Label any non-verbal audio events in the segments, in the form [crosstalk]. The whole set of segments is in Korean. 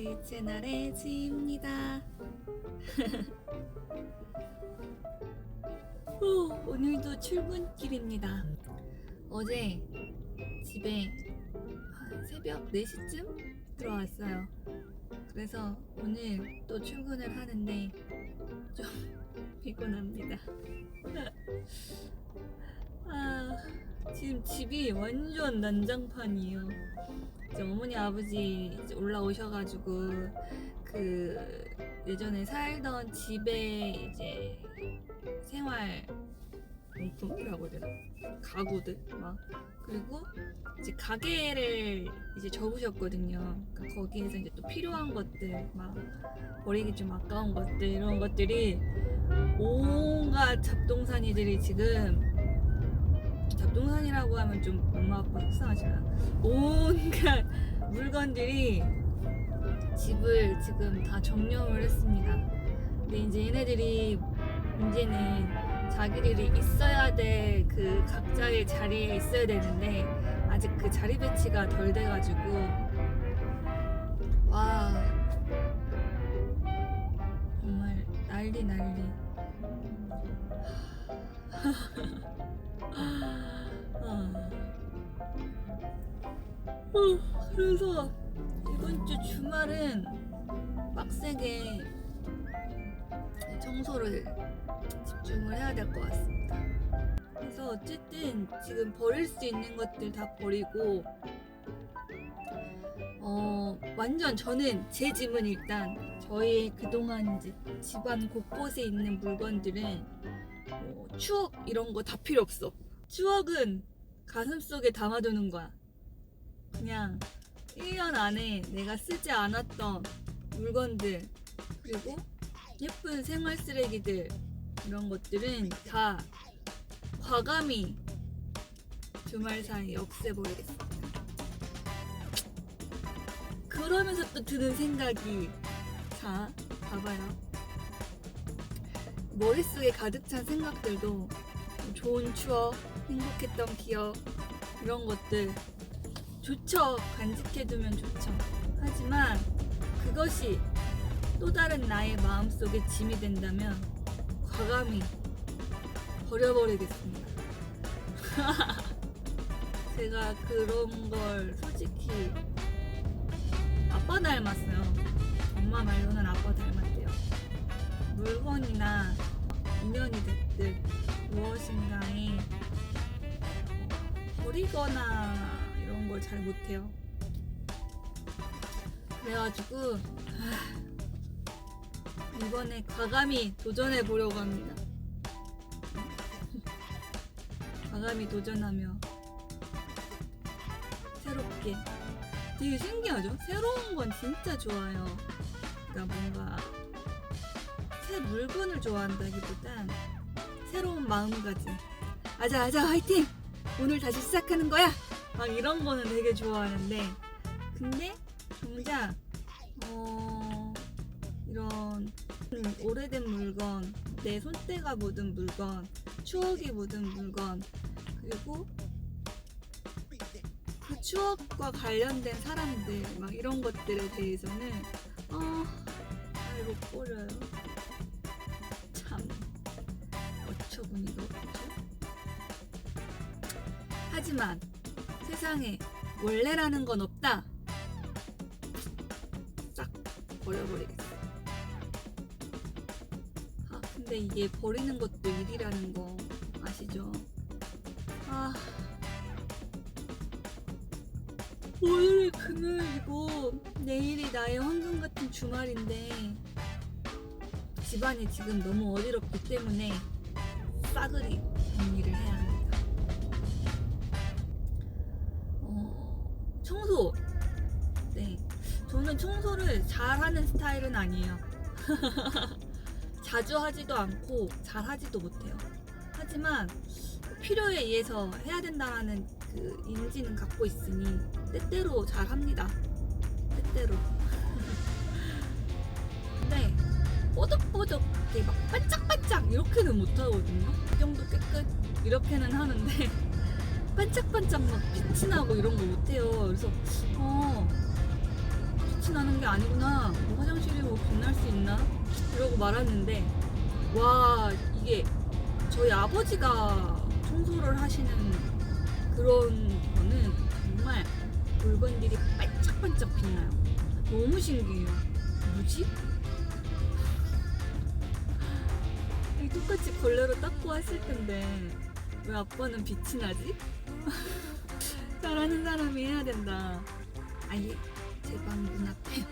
지 채널의 지입니다. 후, 오늘도 출근길입니다. 어제 집에 한 새벽 4시쯤 들어왔어요. 그래서 오늘 또 출근을 하는데 좀 [laughs] 피곤합니다. [laughs] 아, 지금 집이 완전 난장판이에요. 이제 어머니 아버지 이제 올라오셔가지고 그 예전에 살던 집에 이제 생활 용품이라고 해야 되나 가구들 막 그리고 이제 가게를 이제 접으셨거든요. 그러니까 거기에서 이제 또 필요한 것들 막 버리기 좀 아까운 것들 이런 것들이 온갖 잡동사니들이 지금 잡동산이라고 하면 좀 엄마 아빠 속상하시나 온갖 물건들이 집을 지금 다 정령을 했습니다. 근데 이제 얘네들이 이제는 자기들이 있어야 될 그 각자의 자리에 있어야 되는데 아직 그 자리 배치가 덜 돼가지고 와 정말 난리 난리. 아. 어, 그래서 이번 주 주말은 빡세게 청소를 집중을 해야 될 것 같습니다. 그래서 어쨌든 지금 버릴 수 있는 것들 다 버리고 어 완전 저는 제 집은 일단 저희 그동안 집안 곳곳에 있는 물건들은 뭐 추억 이런 거 다 필요 없어. 추억은 가슴 속에 담아두는 거야. 그냥 1년 안에 내가 쓰지 않았던 물건들 그리고 예쁜 생활 쓰레기들 이런 것들은 다 과감히 주말 사이에 없애버리겠습니다. 그러면서 또 드는 생각이 자 봐봐요. 머릿속에 가득 찬 생각들도 좋은 추억, 행복했던 기억 이런 것들 좋죠. 간직해두면 좋죠. 하지만 그것이 또 다른 나의 마음속에 짐이 된다면 과감히 버려버리겠습니다. [laughs] 제가 그런 걸 솔직히 아빠 닮았어요. 엄마 말로는 아빠 닮았대요. 물건이나 인연이 됐든 무엇인가에 버리거나 이런 걸 잘 못해요. 그래가지고 하, 이번에 과감히 도전해 보려고 합니다. 과감히 도전하며 새롭게 되게 신기하죠? 새로운 건 진짜 좋아요. 그러니까 뭔가 새 물건을 좋아한다기보단 새로운 마음가짐. 아자 아자 화이팅! 오늘 다시 시작하는 거야! 막 이런 거는 되게 좋아하는데 근데 정작 어 이런 음, 오래된 물건 내 손때가 묻은 물건 추억이 묻은 물건 그리고 그 추억과 관련된 사람들 막 이런 것들에 대해서는 어 잘 못 버려요 하지만 세상에 원래라는 건 없다. 싹 버려버리겠어. 아, 근데 이게 버리는 것도 일이라는 거 아시죠? 아. 오늘이 금요일이고 내일이 나의 황금 같은 주말인데 집안이 지금 너무 어지럽기 때문에 싸그리 잘하는 스타일은 아니에요. [laughs] 자주 하지도 않고 잘 하지도 못해요. 하지만 필요에 의해서 해야 된다라는 그 인지는 갖고 있으니 때때로 잘 합니다. 때때로. [laughs] 근데 뽀득뽀득 이렇게 막 반짝반짝 이렇게는 못하거든요. 이 정도 깨끗 이렇게는 하는데 [laughs] 반짝반짝 막 빛이 나고 이런 거 못해요. 그래서 어 빛이 나는 게 아니구나. 뭐 화장실이 뭐 빛날 수 있나? 이러고 말았는데 와 이게 저희 아버지가 청소를 하시는 그런 거는 정말 물건들이 반짝반짝 빛나요. 너무 신기해요. 뭐지? 이 똑같이 걸레로 닦고 왔을 텐데 왜 아빠는 빛이 나지? [laughs] 잘하는 사람이 해야 된다. 아예 제방 문 앞에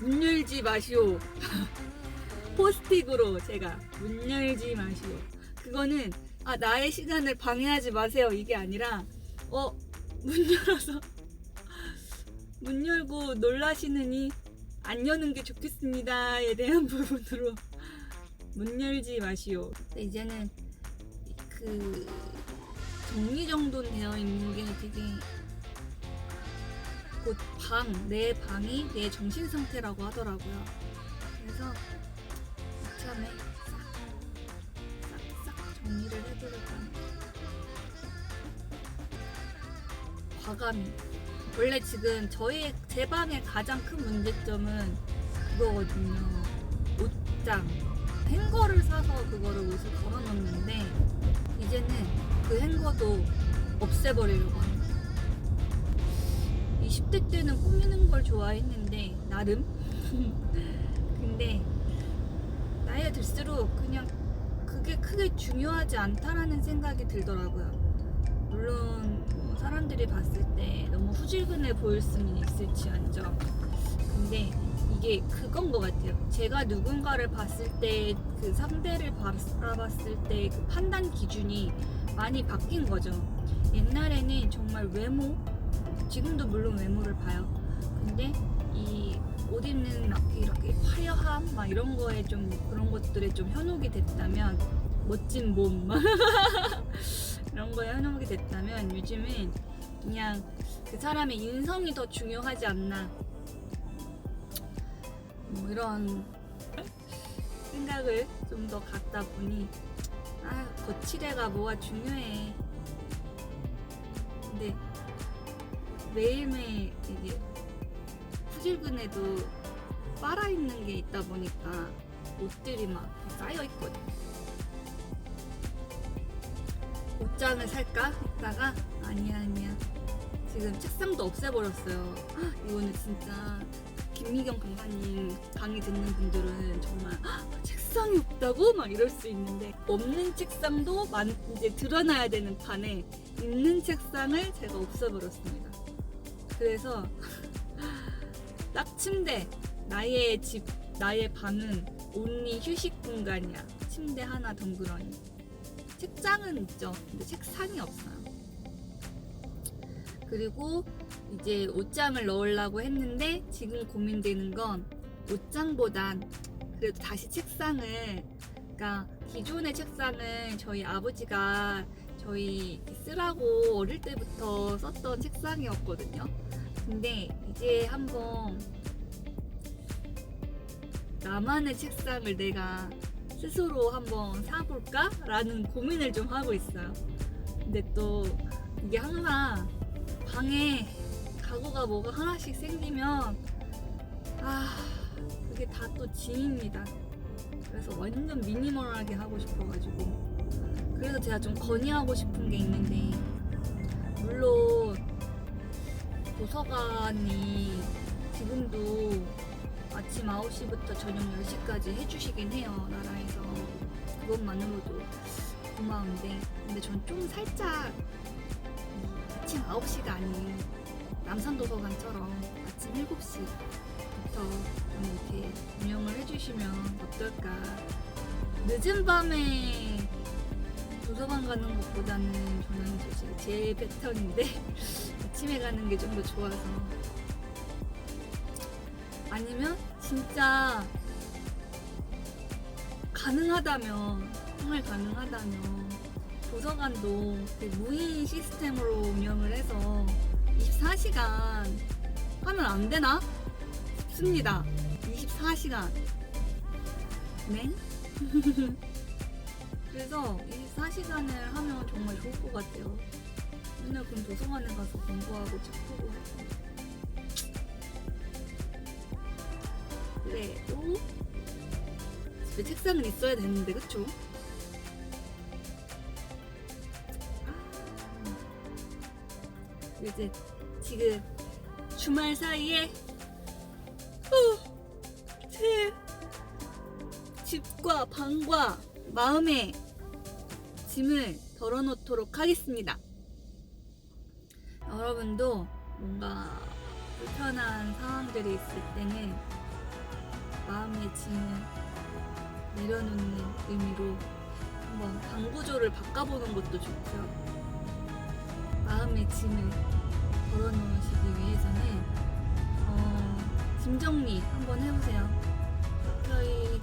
문 열지 마시오. [laughs] 포스틱으로 제가 문 열지 마시오. 그거는 아 나의 시간을 방해하지 마세요 이게 아니라 어 문 열어서 [laughs] 문 열고 놀라시느니 안 여는 게 좋겠습니다에 대한 [laughs] 부분으로 문 열지 마시오. 이제는 그 정리 정돈 되어 있는 게 되게 곧 방, 내 방이 내 정신 상태라고 하더라고요. 그래서 이참에 싹, 싹 정리를 해보려고 합니다. 과감히. 원래 지금 저희 제 방의 가장 큰 문제점은 그거거든요. 옷장. 행거를 사서 그거를 옷을 걸어놓는데 이제는 그 행거도 없애버리려고 합니다. 20대 때는 꾸미는 걸 좋아했는데 나름 [laughs] 근데 나이가 들수록 그냥 그게 크게 중요하지 않다라는 생각이 들더라고요. 물론 뭐 사람들이 봤을 때 너무 후질근해 보일 수는 있을지언정 근데 이게 그건 것 같아요. 제가 누군가를 봤을 때 그 상대를 바라봤을 때 그 판단 기준이 많이 바뀐 거죠. 옛날에는 정말 외모, 지금도 물론 외모를 봐요. 근데 이 옷 입는 막 이렇게 화려함, 막 이런 거에 좀 그런 것들에 좀 현혹이 됐다면 멋진 몸, [laughs] 막 이런 거에 현혹이 됐다면 요즘은 그냥 그 사람의 인성이 더 중요하지 않나. 뭐 이런 생각을 좀 더 갖다 보니 아 거칠애가 뭐가 중요해 근데 매일매일 이게 후질근해도 빨아입는 게 있다 보니까 옷들이 막 쌓여 있거든. 옷장을 살까? 했다가 아니야 아니야. 지금 책상도 없애버렸어요. 헉, 이거는 진짜 김미경 강사님 강의 듣는 분들은 정말 "헉, 책상이 없다고? 막 이럴 수 있는데 없는 책상도 만, 이제 드러나야 되는 판에 있는 책상을 제가 없애버렸습니다. 그래서 딱 침대 나의 집 나의 방은 온리 휴식 공간이야. 침대 하나 덩그러니. 책장은 있죠. 근데 책상이 없어요. 그리고 이제 옷장을 넣으려고 했는데 지금 고민되는 건 옷장보단 그래도 다시 책상을 그러니까 기존의 책상은 저희 아버지가 저희 쓰라고 어릴 때부터 썼던 책상이었거든요. 근데 이제 한번 나만의 책상을 내가 스스로 한번 사볼까? 라는 고민을 좀 하고 있어요. 근데 또 이게 항상 방에 가구가 뭐가 하나씩 생기면 아 그게 다 또 짐입니다. 그래서 완전 미니멀하게 하고 싶어가지고 그래서 제가 좀 건의하고 싶은 게 있는데 물론 도서관이 지금도 아침 9시부터 저녁 10시까지 해주시긴 해요 나라에서 그것만으로도 고마운데 근데 전 좀 살짝 이 아침 9시가 아닌 남산도서관처럼 아침 7시부터 좀 이렇게 운영을 해주시면 어떨까. 늦은 밤에 도서관 가는 것보다는 저는 사실 제 패턴인데 [laughs] 아침에 가는 게 좀 더 좋아서 아니면 진짜 가능하다면 정말 가능하다면 도서관도 그 무인 시스템으로 운영을 해서 24시간 하면 안 되나 싶습니다. 24시간. 네? [laughs] 그래서 이 4시간을 하면 정말 좋을 것 같아요. 맨날 그럼 도서관에 가서 공부하고 책보고 그래도 네, 집에 책상은 있어야 되는데 그쵸? 아. 이제 지금 주말 사이에 어, 제 집과 방과 마음의 짐을 덜어놓도록 하겠습니다. 여러분도 뭔가 불편한 상황들이 있을 때는 마음의 짐을 내려놓는 의미로 한번 방구조를 바꿔보는 것도 좋고요. 마음의 짐을 덜어놓으시기 위해서는 어, 짐 정리 한번 해보세요. 서서히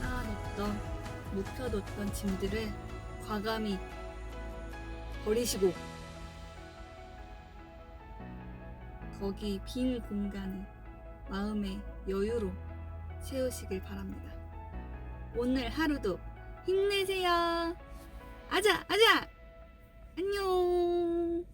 쌓아놓던 묵혀뒀던 짐들을 과감히 버리시고 거기 빈 공간을 마음의 여유로 채우시길 바랍니다. 오늘 하루도 힘내세요. 아자, 아자! 안녕!